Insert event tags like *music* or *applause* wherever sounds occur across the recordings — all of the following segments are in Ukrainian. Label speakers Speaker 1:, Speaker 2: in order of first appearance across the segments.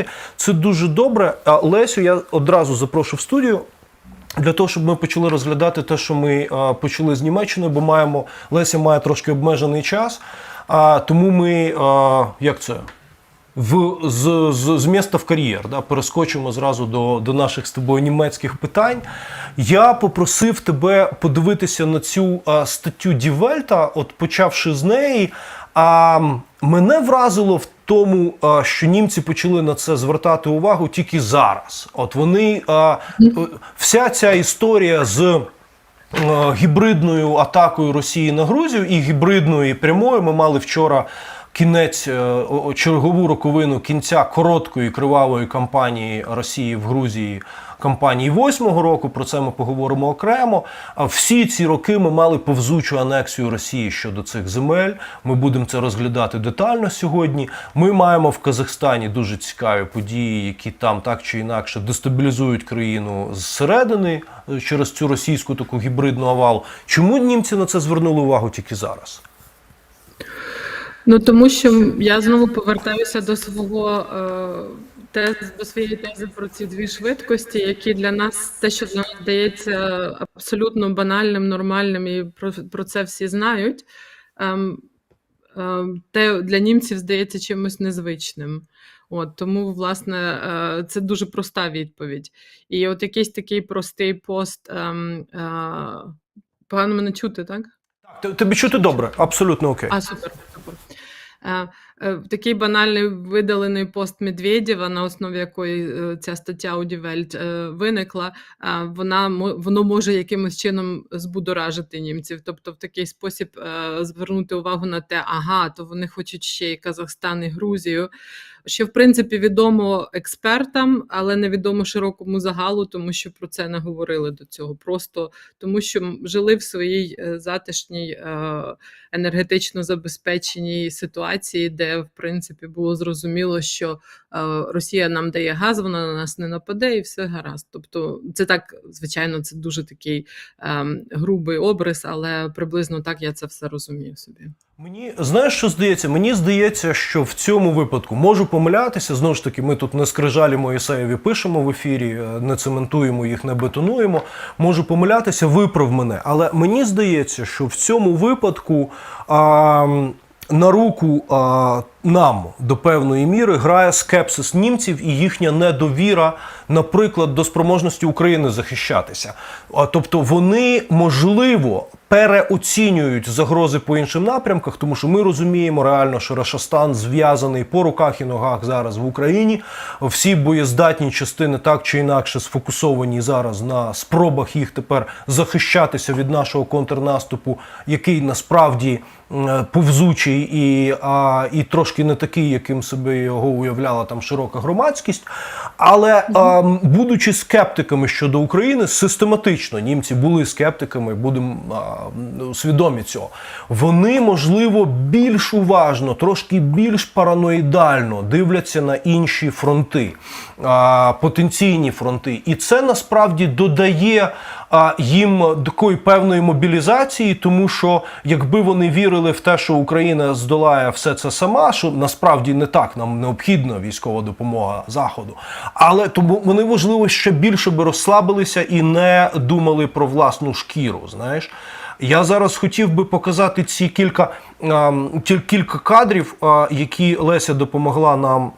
Speaker 1: розгляди. Це дуже добре. А Лесю, я одразу запрошу в студію. Для того, щоб ми почали розглядати те, що ми а, почали з Німеччиною, бо маємо Леся має трошки обмежений час. А, тому ми а, як це? В, з, з, з міста в кар'єр, да, перескочимо зразу до, до наших з тобою німецьких питань. Я попросив тебе подивитися на цю а, статтю Дівельта, от почавши з неї. А мене вразило в тому, що німці почали на це звертати увагу тільки зараз. От вони е, вся ця історія з е, гібридною атакою Росії на Грузію і гібридною і прямою. Ми мали вчора кінець е, чергову роковину кінця короткої кривавої кампанії Росії в Грузії. Кампанії восьмого року про це ми поговоримо окремо. А всі ці роки ми мали повзучу анексію Росії щодо цих земель. Ми будемо це розглядати детально сьогодні. Ми маємо в Казахстані дуже цікаві події, які там так чи інакше дестабілізують країну зсередини е, через цю російську таку гібридну авалу. Чому німці на це звернули увагу тільки зараз?
Speaker 2: Ну тому що я знову повертаюся до свого е, тез, до своєї тези про ці дві швидкості, які для нас те, що для нас здається абсолютно банальним, нормальним, і про, про це всі знають. Ем, ем, те для німців здається чимось незвичним. От тому, власне, е, це дуже проста відповідь. І от якийсь такий простий пост. Ем, е, погано мене чути, так?
Speaker 1: Т- Тобі чути добре, абсолютно окей.
Speaker 2: А, супер, Um. Такий банальний видалений пост Медведєва, на основі якої е, ця стаття у Die Welt е, виникла, е, вона воно може якимось чином збудоражити німців. Тобто, в такий спосіб е, звернути увагу на те, ага, то вони хочуть ще і Казахстан, і Грузію. Що в принципі відомо експертам, але невідомо широкому загалу, тому що про це не говорили до цього. Просто тому, що жили в своїй е, затишній е, енергетично забезпеченій ситуації, де в принципі було зрозуміло, що е, Росія нам дає газ, вона на нас не нападе, і все гаразд. Тобто, це так, звичайно, це дуже такий ем, грубий образ, але приблизно так я це все розумію собі.
Speaker 1: Мені знаєш, що здається? Мені здається, що в цьому випадку можу помилятися. Знову ж таки, ми тут не скрижалі Моїсеєві пишемо в ефірі, не цементуємо їх, не бетонуємо. Можу помилятися, виправ мене. Але мені здається, що в цьому випадку. А, на руку а, нам до певної міри грає скепсис німців і їхня недовіра, наприклад, до спроможності України захищатися. А, тобто вони можливо переоцінюють загрози по іншим напрямках, тому що ми розуміємо реально, що Рашастан зв'язаний по руках і ногах зараз в Україні. Всі боєздатні частини так чи інакше сфокусовані зараз на спробах їх тепер захищатися від нашого контрнаступу, який насправді повзучий і, а, і трошки не такий, яким себе його уявляла там широка громадськість. Але а, будучи скептиками щодо України, систематично німці були скептиками, будемо свідомі цього. Вони, можливо, більш уважно, трошки більш параноїдально дивляться на інші фронти, а, потенційні фронти. І це насправді додає їм такої певної мобілізації, тому що якби вони вірили в те, що Україна здолає все це сама, що насправді не так, нам необхідна військова допомога Заходу. Але тому вони, можливо, ще більше би розслабилися і не думали про власну шкіру. Знаєш. Я зараз хотів би показати ці кілька, кілька кадрів, які Леся допомогла нам.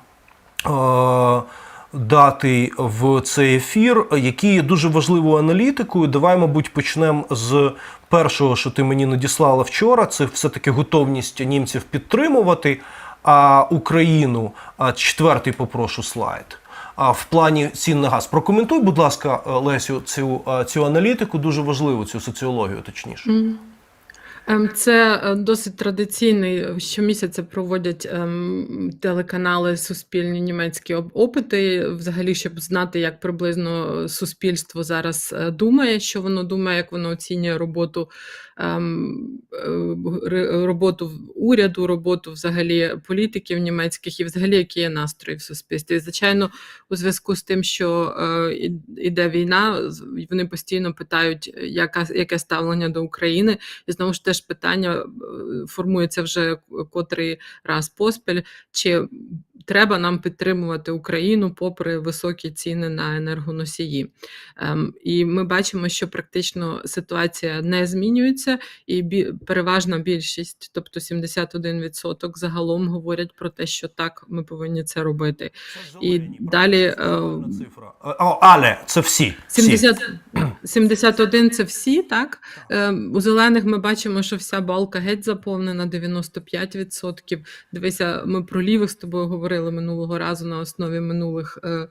Speaker 1: Дати в цей ефір, які є дуже важливою аналітикою. Давай, мабуть, почнемо з першого, що ти мені надіслала вчора. Це все-таки готовність німців підтримувати а, Україну. Четвертий попрошу слайд. А в плані цін на газ. Прокоментуй, будь ласка, Лесю, цю, цю аналітику, дуже важливу, цю соціологію, точніше.
Speaker 2: Ем, Це е, досить традиційний. Щомісяця проводять ем, телеканали суспільні німецькі опити, взагалі, щоб знати, як приблизно суспільство зараз е, думає, що воно думає, як воно оцінює роботу ем, е, роботу уряду, роботу взагалі політиків німецьких і взагалі які є настрої в суспільстві. Звичайно, у зв'язку з тим, що е, іде війна, вони постійно питають, яка, яке ставлення до України. І знову ж теж питання е, формується вже котрий раз поспіль, чи треба нам підтримувати Україну попри високі ціни на енергоносії. Ем, і ми бачимо, що практично ситуація не змінюється, і переважна більшість, тобто 71% загалом говорять про те, що так, ми повинні це робити. І далі, е,
Speaker 1: цифра. О, але це всі. всі.
Speaker 2: 70, 71 це всі, так? Ем, У зелених ми бачимо, що вся балка геть заповнена 95%. Дивися, ми про лівих з тобою говорили минулого разу на основі минулих е,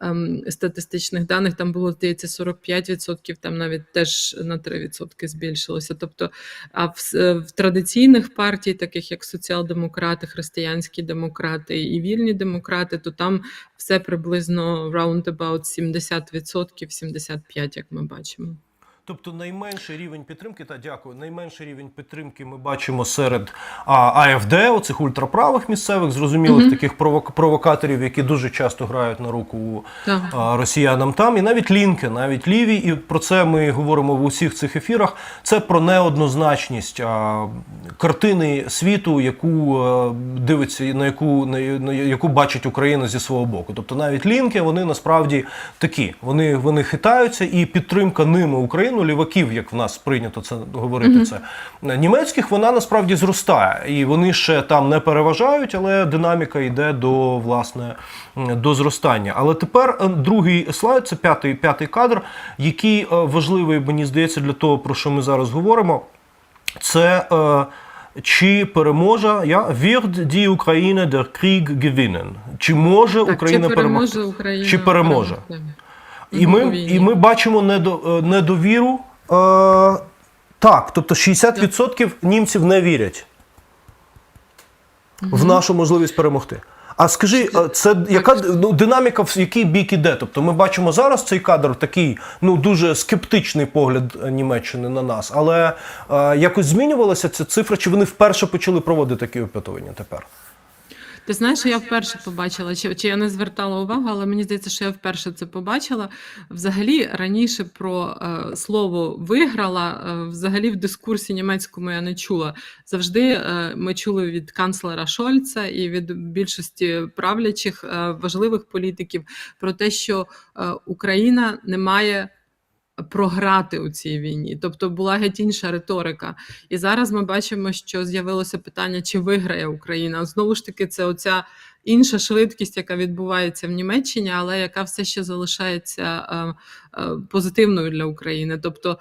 Speaker 2: ем, статистичних даних. Там було, здається, 45%, там навіть теж на 3% збільшилося. Тобто, а в, е, в традиційних партій, таких як соціал-демократи, християнські демократи і вільні демократи, то там все приблизно round about 70%, 75%, як ми бачимо.
Speaker 1: Тобто найменший рівень підтримки, та дякую, найменший рівень підтримки ми бачимо серед а, АФД, оцих ультраправих місцевих, зрозумілих таких провок- провокаторів, які дуже часто грають на руку а, росіянам там, і навіть лінки, навіть ліві, і про це ми говоримо в усіх цих ефірах. Це про неоднозначність а, картини світу, яку а, дивиться, на яку на, на яку бачить Україна зі свого боку. Тобто навіть лінки вони насправді такі. Вони, вони хитаються, і підтримка ними Україну, ліваків, як в нас прийнято це говорити, це німецьких, вона насправді зростає, і вони ще там не переважають, але динаміка йде до власне до зростання. Але тепер е, другий слайд, це п'ятий, п'ятий кадр, який е, важливий, мені здається, для того, про що ми зараз говоримо. Це е, чи переможе я wird die Ukraine der Krieg gewinnen? Чи може
Speaker 2: Так,
Speaker 1: Україна
Speaker 2: чи
Speaker 1: перемогти?
Speaker 2: переможе Україна?
Speaker 1: Чи переможе? І ми, і ми бачимо е, недовіру. Е, так, тобто 60% німців не вірять в нашу можливість перемогти. А скажи, е, це яка ну, динаміка в який бік іде? Тобто ми бачимо зараз цей кадр такий ну дуже скептичний погляд е, Німеччини на нас, але е, якось змінювалася ця цифра, чи вони вперше почали проводити такі опитування тепер?
Speaker 2: Ти знаєш, що я вперше побачила, чи, чи я не звертала увагу, але мені здається, що я вперше це побачила. Взагалі, раніше про е, слово виграла, е, взагалі в дискурсі німецькому я не чула. Завжди е, ми чули від канцлера Шольца і від більшості правлячих е, важливих політиків про те, що е, Україна не має. Програти у цій війні, тобто була геть інша риторика. І зараз ми бачимо, що з'явилося питання, чи виграє Україна. Знову ж таки, це оця інша швидкість, яка відбувається в Німеччині, але яка все ще залишається е, е, позитивною для України. Тобто.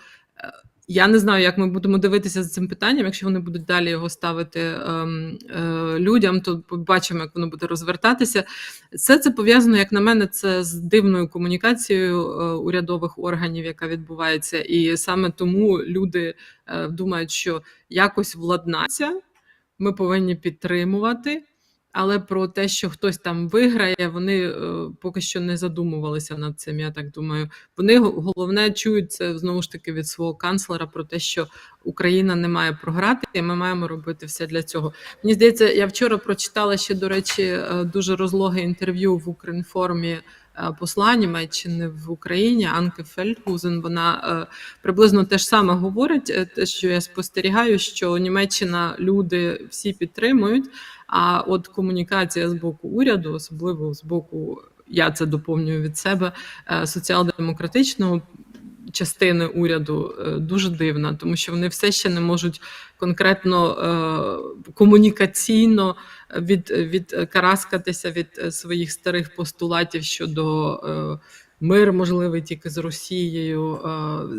Speaker 2: Е, Я не знаю, як ми будемо дивитися за цим питанням. Якщо вони будуть далі його ставити ем, е, людям, то побачимо, як воно буде розвертатися. Все це пов'язано, як на мене, це з дивною комунікацією е, урядових органів, яка відбувається, і саме тому люди е, думають, що якось владнаться, ми повинні підтримувати. Але про те, що хтось там виграє, вони е, поки що не задумувалися над цим. Я так думаю. Вони головне чують це знову ж таки від свого канцлера про те, що Україна не має програти, і ми маємо робити все для цього. Мені здається, я вчора прочитала ще, до речі, е, дуже розлоге інтерв'ю в Укрінформі е, посла Німеччини в Україні Анке Фельдгузен. Вона приблизно те ж саме говорить. Те, що я спостерігаю, що Німеччина люди всі підтримують. А от комунікація з боку уряду, особливо з боку, я це доповнюю від себе, е, соціал-демократичного частини уряду е, дуже дивна, тому що вони все ще не можуть конкретно е, комунікаційно від, відкараскатися від е, своїх старих постулатів щодо. е, Мир можливий тільки з Росією,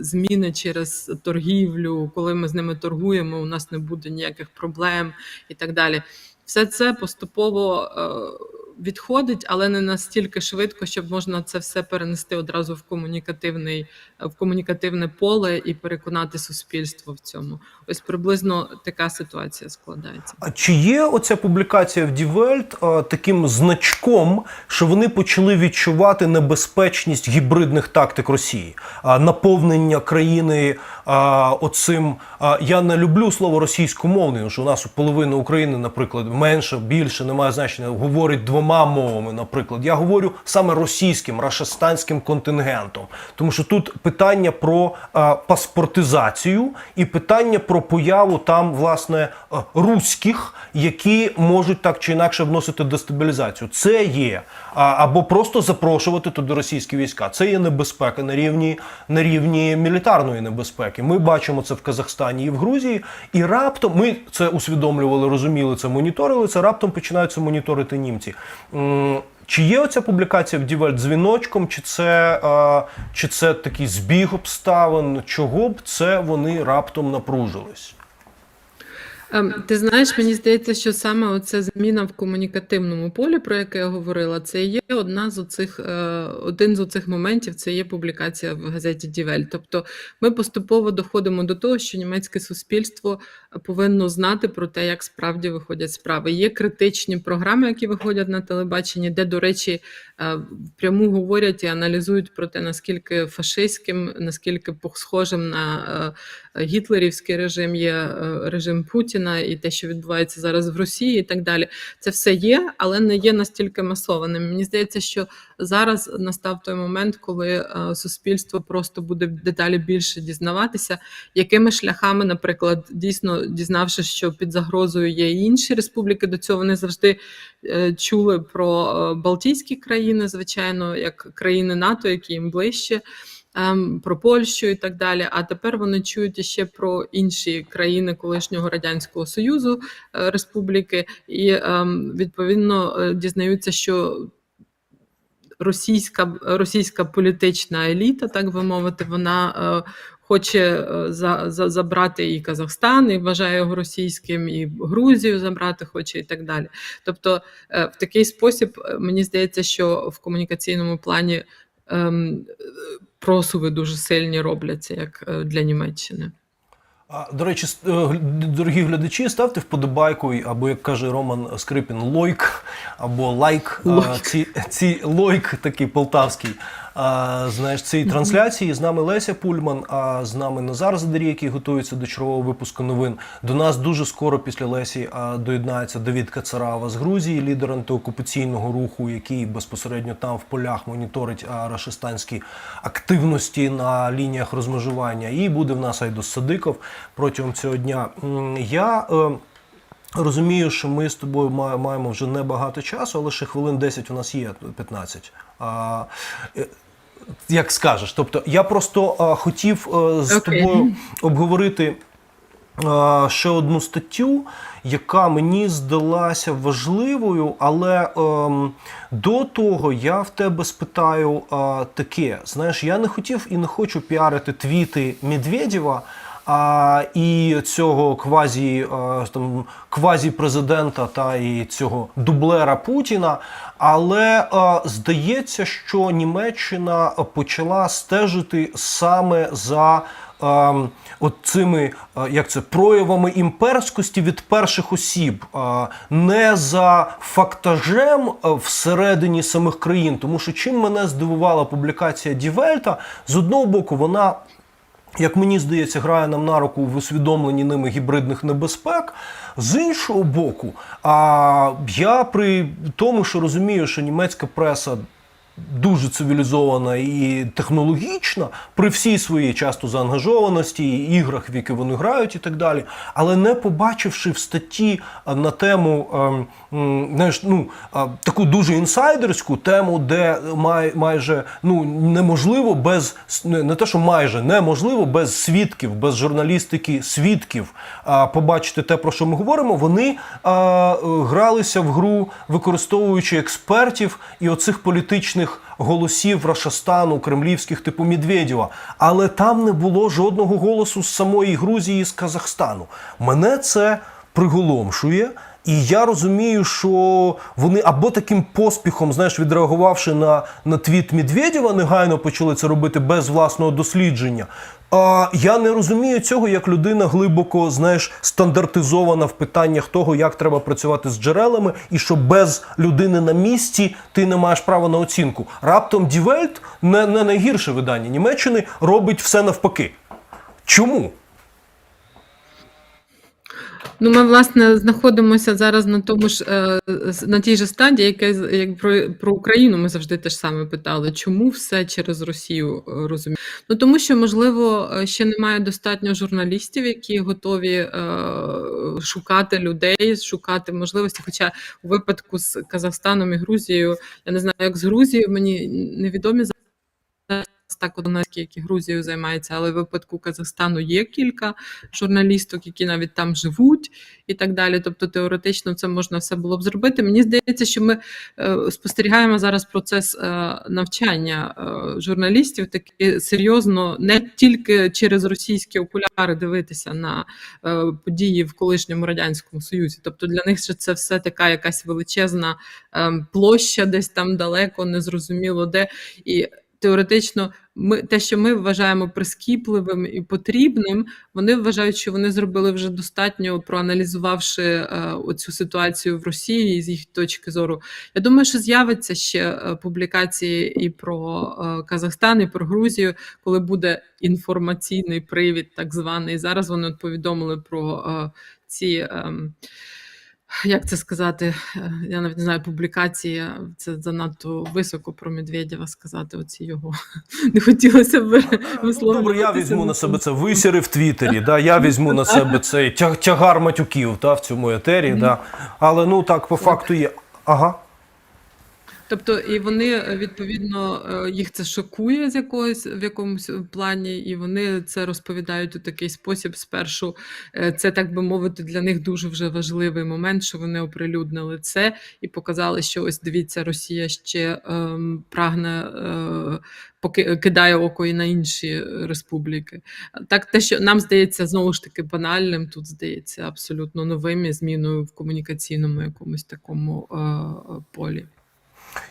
Speaker 2: зміни через торгівлю, коли ми з ними торгуємо, у нас не буде ніяких проблем і так далі. Все це поступово е, відходить, але не настільки швидко, щоб можна це все перенести одразу в комунікативний в комунікативне поле і переконати суспільство в цьому. Ось приблизно така ситуація складається.
Speaker 1: А чи є оця публікація в е, таким значком, що вони почали відчувати небезпечність гібридних тактик Росії, наповнення країни оцим? я не люблю слово російськомовний, що у нас у половини України, наприклад, менше, більше немає значення, говорить двома мовами. Наприклад, я говорю саме російським, рашистанським контингентом, тому що тут питання про а, паспортизацію і питання про появу там власне а, руських, які можуть так чи інакше вносити дестабілізацію. Це є або просто запрошувати туди російські війська. Це є небезпека на рівні на рівні мілітарної небезпеки. Ми бачимо це в Казахстані і в Грузії, і раптом ми це усвідомлювали, розуміли це, моніторили це. Раптом починають це моніторити німці. Чи є оця публікація в Дівель дзвіночком, чи це, чи це такий збіг обставин? Чого б це вони раптом напружились?
Speaker 2: Ем, Ти знаєш, мені здається, що саме оця зміна в комунікативному полі, про яке я говорила, це є одна з оцих, е, один з оцих моментів, це є публікація в газеті Дівель. Тобто ми поступово доходимо до того, що німецьке суспільство повинно знати про те, як справді виходять справи. Є критичні програми, які виходять на телебаченні, де, до речі, е, впряму говорять і аналізують про те, наскільки фашистським, наскільки схожим на е, гітлерівський режим є режим Путіна і те, що відбувається зараз в Росії, і так далі. Це все є, але не є настільки масованим. Мені здається, що зараз настав той момент, коли е, суспільство просто буде дедалі більше дізнаватися, якими шляхами, наприклад, дійсно дізнавшись, що під загрозою є інші республіки. До цього вони завжди е, чули про е, Балтійські країни, звичайно, як країни НАТО, які їм ближче. Ем, Про Польщу і так далі. А тепер вони чують іще про інші країни колишнього радянського союзу е, республіки, і ем, відповідно е, дізнаються, що російська російська політична еліта, так би мовити, вона. е, Хоче е, за, за, забрати і Казахстан, і вважає його російським, і Грузію забрати хоче, і так далі. Тобто, е, в такий спосіб мені здається, що в комунікаційному плані просуви дуже сильні робляться, як е, для Німеччини.
Speaker 1: А, До речі, е, дорогі глядачі, ставте вподобайку, або як каже Роман Скрипін, лойк або лайк. а, Ці, ці лойк такий полтавський. А, знаєш, цій трансляції з нами Леся Пульман, а з нами Назар Задарій, який готується до чергового випуску новин. До нас дуже скоро після Лесі а, доєднається Давід Кацарава з Грузії, лідер антиокупаційного руху, який безпосередньо там в полях моніторить а, рашистанські активності на лініях розмежування. І буде в нас Айдос Садиков протягом цього дня. Я е, розумію, що ми з тобою маємо вже небагато часу, але ще хвилин 10 у нас є 15. А, е, як скажеш, тобто я просто а, хотів е, з
Speaker 2: Окей.
Speaker 1: тобою обговорити е, ще одну статтю, яка мені здалася важливою, але ем, до того я в тебе спитаю е, таке: знаєш, я не хотів і не хочу піарити твіти Медведєва. А, і цього квазі, е, там, квазі-президента та і цього дублера Путіна. Але е, здається, що Німеччина почала стежити саме за е, от цими е, як це проявами імперськості від перших осіб, не за фактажем всередині самих країн. Тому що чим мене здивувала публікація Дівельта, з одного боку, вона. Як мені здається, грає нам на руку в усвідомленні ними гібридних небезпек. З іншого боку, а я при тому, що розумію, що німецька преса дуже цивілізована і технологічна при всій своїй часто заангажованості, і іграх, в які вони грають, і так далі. Але не побачивши в статті на тему ем, знаєш, ну, таку дуже інсайдерську тему, де май, майже ну, неможливо без не, те, що майже неможливо без свідків, без журналістики свідків побачити те, про що ми говоримо. Вони гралися в гру, використовуючи експертів і оцих політичних голосів Рашастану, кремлівських типу Медведєва. Але там не було жодного голосу з самої Грузії з Казахстану. Мене це приголомшує. І я розумію, що вони або таким поспіхом, знаєш, відреагувавши на, на твіт Медведєва, негайно почали це робити без власного дослідження. А я не розумію цього як людина глибоко, знаєш, стандартизована в питаннях того, як треба працювати з джерелами, і що без людини на місці ти не маєш права на оцінку. Раптом Welt, не, не найгірше видання Німеччини, робить все навпаки. Чому?
Speaker 2: Ну, ми, власне, знаходимося зараз на тому ж е, на тій же стадії, яке як про, про Україну ми завжди теж саме питали, чому все через Росію е, розуміємо? Ну тому що, можливо, е, ще немає достатньо журналістів, які готові е, шукати людей, шукати можливості. Хоча у випадку з Казахстаном і Грузією, я не знаю, як з Грузією, мені невідомі так однакі, які Грузією займаються, але в випадку Казахстану є кілька журналісток, які навіть там живуть, і так далі. Тобто, теоретично це можна все було б зробити. Мені здається, що ми е, спостерігаємо зараз процес е, навчання е, журналістів, таки серйозно не тільки через російські окуляри дивитися на події в колишньому радянському союзі. Тобто для них ще це все така якась величезна е, площа, десь там далеко, незрозуміло де. І теоретично, ми те, що ми вважаємо прискіпливим і потрібним, вони вважають, що вони зробили вже достатньо, проаналізувавши е, оцю ситуацію в Росії з їх точки зору. Я думаю, що з'явиться ще е, публікації і про е, Казахстан, і про Грузію, коли буде інформаційний привід, так званий. Зараз вони повідомили про е, ці. ем, як це сказати? Е, Я навіть не знаю, публікації. Це занадто високо про Медведєва сказати. Оці його *laughs* не хотілося б висловити
Speaker 1: добре, я візьму на себе це висіри в Твіттері, да, я візьму на себе цей тяг, тягар матюків та, в цьому етері. Да. Але ну так, по факту є. Ага.
Speaker 2: Тобто, і вони е, відповідно е, їх це шокує з якогось в якомусь плані, і вони це розповідають у такий спосіб. Спершу е, це так би мовити, для них дуже вже важливий момент, що вони оприлюднили це і показали, що ось дивіться, Росія ще ем, прагне е, поки кидає око і на інші республіки. Так, те, що нам здається знову ж таки банальним, тут здається абсолютно новим і зміною в комунікаційному якомусь такому е, полі.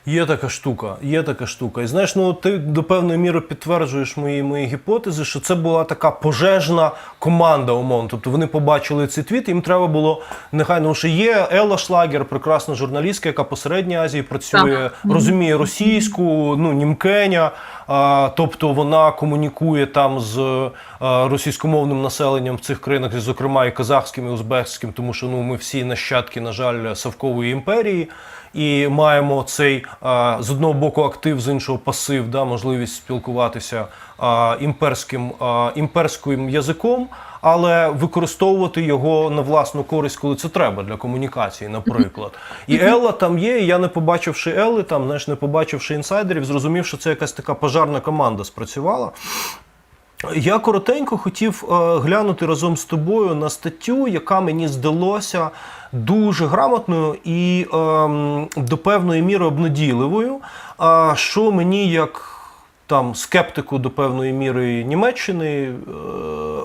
Speaker 1: Є така штука, є така штука. І знаєш, ну ти до певної міри підтверджуєш мої мої гіпотези, що це була така пожежна команда умовно. Тобто вони побачили цей твіт, їм треба було нехай ну що є Елла Шлагер, прекрасна журналістка, яка по середній Азії працює,
Speaker 2: Так.
Speaker 1: розуміє російську, ну німкеня. А, тобто вона комунікує там з а, російськомовним населенням в цих країнах, зокрема і казахським, і узбекським, тому що ну ми всі нащадки, на жаль, Савкової імперії. І маємо цей з одного боку актив, з іншого пасив, да, можливість спілкуватися імперським, імперським язиком, але використовувати його на власну користь, коли це треба для комунікації, наприклад. І Елла там є. і Я не побачивши Елли, там знаєш, не побачивши інсайдерів, зрозумів, що це якась така пожарна команда спрацювала. Я коротенько хотів е, глянути разом з тобою на статтю, яка мені здалося дуже грамотною і ем, до певної міри обнадійливою. А що мені як там скептику до певної міри Німеччини, е,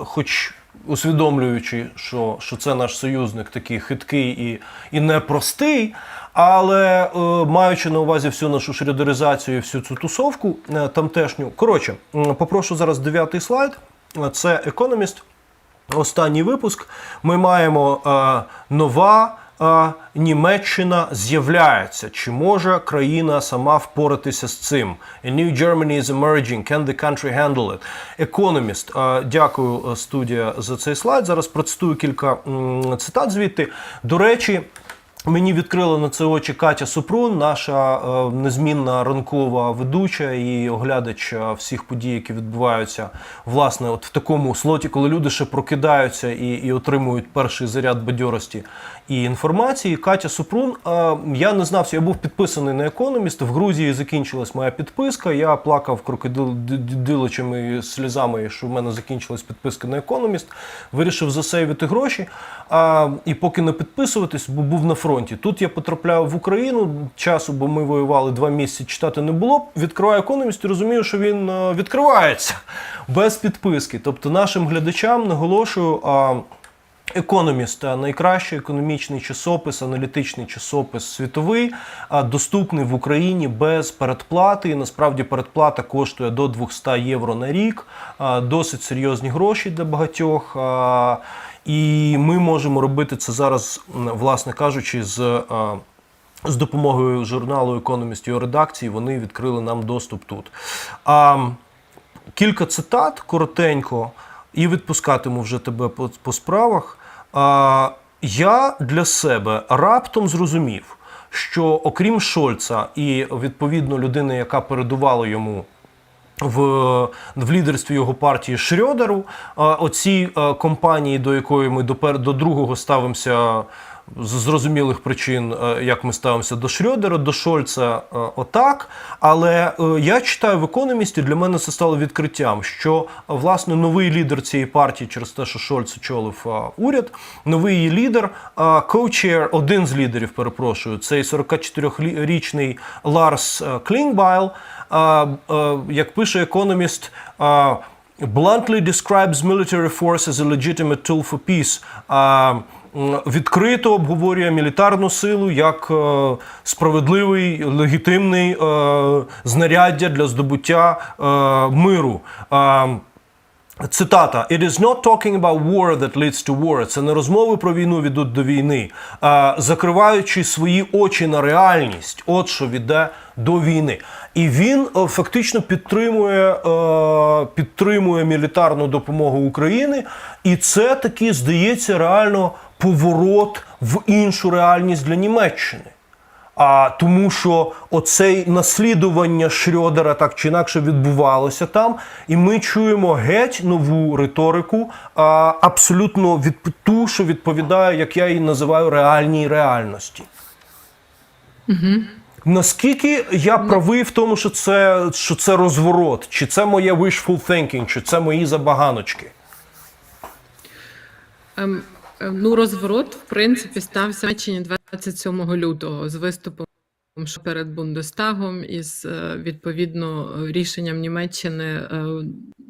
Speaker 1: хоч усвідомлюючи, що, що це наш союзник такий хиткий і, і непростий. Але е, маючи на увазі всю нашу шредеризацію всю цю тусовку е, тамтешню. Коротше, попрошу зараз дев'ятий слайд. Це економіст. Останній випуск. Ми маємо е, нова Німеччина з'являється. Чи може країна сама впоратися з цим? A new Germany is emerging. Can the country handle it? Економіст. Дякую, е, студія, за цей слайд. Зараз процитую кілька цитат звідти. До речі. Мені відкрила на це очі Катя Супрун, наша е, незмінна ранкова ведуча і оглядач е, всіх подій, які відбуваються власне от в такому слоті, коли люди ще прокидаються і, і отримують перший заряд бадьорості і інформації. Катя Супрун, я не знав, я був підписаний на економіст. В Грузії закінчилась моя підписка. Я плакав крокодиличими сльозами, що в мене закінчилась підписка на економіст. Вирішив засейвити гроші. А, і поки не підписуватись, бо був на фронті. Тут я потрапляю в Україну часу, бо ми воювали два місяці, читати не було. Відкриваю економіст і розумію, що він е, відкривається без підписки. Тобто нашим глядачам наголошую. Економіст е, найкращий економічний часопис, аналітичний часопис світовий, а, доступний в Україні без передплати. І насправді передплата коштує до 200 євро на рік. Досить серйозні гроші для багатьох. І ми можемо робити це зараз, власне кажучи, з. з допомогою журналу Економіст його редакції вони відкрили нам доступ тут. А, кілька цитат коротенько, і відпускатиму вже тебе по, по справах. А, я для себе раптом зрозумів, що окрім Шольца і відповідно людини, яка передувала йому в, в лідерстві його партії Шрьодеру. оцій Оці компанії, до якої ми до до другого ставимося з зрозумілих причин, е, як ми ставимося до Шрьодера, до Шольца е, отак. Але е, я читаю в економісті, для мене це стало відкриттям, що власне новий лідер цієї партії, через те, що Шольц очолив уряд, новий її лідер, коучер, один з лідерів, перепрошую, цей 44-річний Ларс Клінгбайл, е, як пише економіст, bluntly describes military force as a legitimate tool for peace. М, Відкрито обговорює мілітарну силу як е, справедливий, легітимний е, знаряддя для здобуття е, миру. Цитата: It is not talking about war that leads to war. Це не розмови про війну ведуть до війни, а закриваючи свої очі на реальність, от що віде до війни. І він фактично підтримує, підтримує мілітарну допомогу України, і це таки здається реально поворот в іншу реальність для Німеччини. А тому, що оце наслідування Шрьодера так чи інакше відбувалося там, і ми чуємо геть нову риторику, а, абсолютно від ту, що відповідає, як я її називаю, реальній реальності. Наскільки я правий в тому, що це, що це розворот, чи це моє wishful thinking, чи це мої забаганочки?
Speaker 2: Ем, ну, розворот, в принципі, стався в Німеччині 27 лютого з виступом перед Бундестагом із е, відповідно рішенням Німеччини е,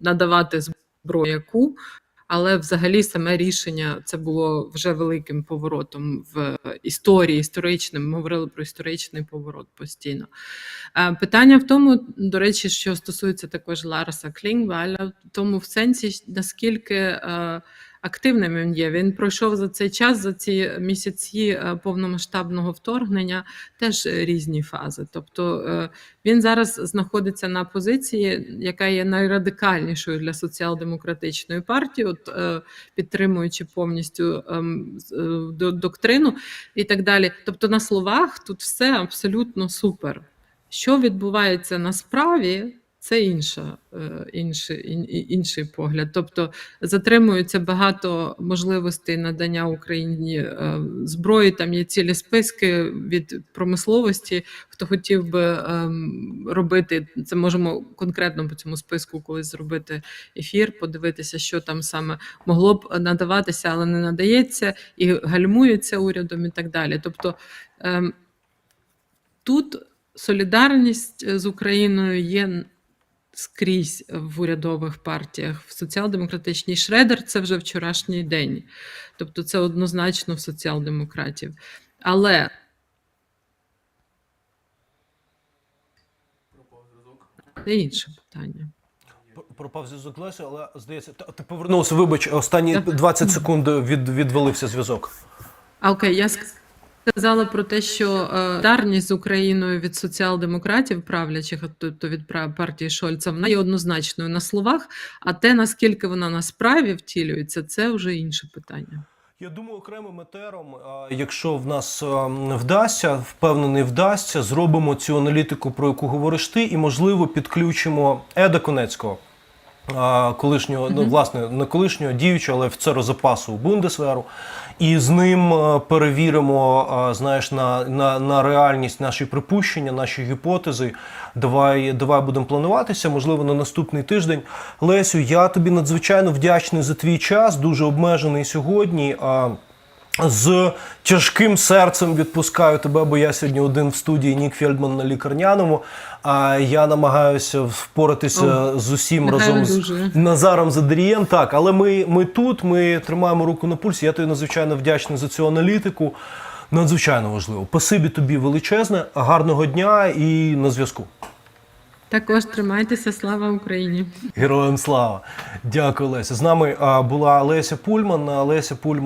Speaker 2: надавати зброю яку. Але взагалі саме рішення це було вже великим поворотом в історії історичним. Ми говорили про історичний поворот постійно. Е, Питання в тому, до речі, що стосується також Ларса Клінгваля, в тому в сенсі, наскільки е, активним він є. Він пройшов за цей час, за ці місяці е, повномасштабного вторгнення, теж е, різні фази. Тобто е, він зараз знаходиться на позиції, яка є найрадикальнішою для соціал-демократичної партії, от підтримуючи повністю ем, доктрину і так далі. Тобто, на словах тут все абсолютно супер. Що відбувається на справі, це інша, е, інший, інший погляд. Тобто затримується багато можливостей надання Україні е, зброї. Там є цілі списки від промисловості. Хто хотів би ем, робити це, можемо конкретно по цьому списку колись зробити ефір, подивитися, що там саме могло б надаватися, але не надається, і гальмується урядом, і так далі. Тобто ем, тут солідарність з Україною є скрізь в урядових партіях. В соціал-демократичній Шредер це вже вчорашній день. Тобто це однозначно в соціал-демократів. Але це інше питання.
Speaker 1: Пропав зв'язок Лесі, але здається, ти повернувся. Вибач, останні 20 секунд від, відвалився зв'язок.
Speaker 2: А окей, я сказала про те, що е, дарність з Україною від соціал-демократів правлячих, тобто від партії Шольца, вона є однозначною на словах, а те, наскільки вона на справі втілюється, це вже інше питання.
Speaker 1: Я думаю, окремим етером, якщо в нас не вдасться, впевнений, вдасться, зробимо цю аналітику, про яку говориш ти, і можливо підключимо Еда Конецького. Колишнього, ну власне, не колишнього діючого, але офіцера запасу Бундесверу, і з ним перевіримо, знаєш, на, на, на реальність наші припущення, наші гіпотези. Давай, давай будемо плануватися, можливо, на наступний тиждень. Лесю, я тобі надзвичайно вдячний за твій час, дуже обмежений сьогодні. З тяжким серцем відпускаю тебе, бо я сьогодні один в студії Нік Фельдман на лікарняному. А я намагаюся впоратися з усім разом з. Назаром Задрієм. Так, але ми, ми тут, ми тримаємо руку на пульсі. Я тобі надзвичайно вдячний за цю аналітику. Надзвичайно важливо. Пасибі тобі величезне, гарного дня і на зв'язку.
Speaker 2: Також тримайтеся, слава Україні!
Speaker 1: Героям слава! Дякую, Леся. З нами була Леся Пульман. Леся Пульман.